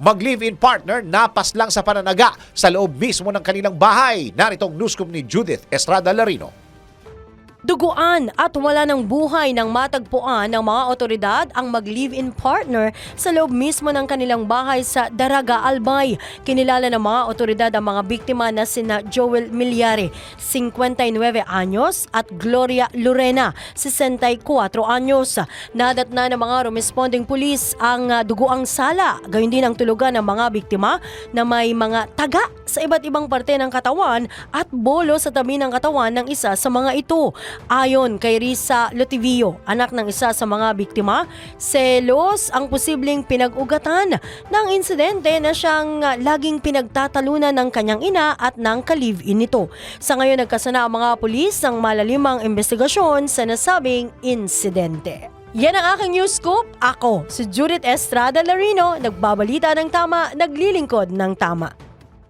mag-live-in partner napas lang sa pananaga sa loob mismo ng kanilang bahay. Naritong newscoop ni Judith Estrada Larino. Duguan at wala ng buhay ng matagpuan ng mga otoridad ang mag-live-in partner sa loob mismo ng kanilang bahay sa Daraga, Albay. Kinilala ng mga otoridad ang mga biktima na sina Joel Milyare, 59 anyos at Gloria Lorena, 64 anyos. Nadat na ng mga responding pulis ang ah, duguang sala, gayon din ang tulugan ng mga biktima na may mga taga sa iba't ibang parte ng katawan at bolo sa tabi ng katawan ng isa sa mga ito. Ayon kay Risa Lotivio, anak ng isa sa mga biktima, selos ang posibleng pinag-ugatan ng insidente na siyang ah, laging pinagtatalunan ng kanyang ina at ng ka-live-in nito. Sa ngayon nagkasana ang mga pulis ng malalimang investigasyon sa nasabing insidente. Yan ang aking news scoop. Ako, si Judith Estrada Larino, nagbabalita ng tama, naglilingkod ng tama.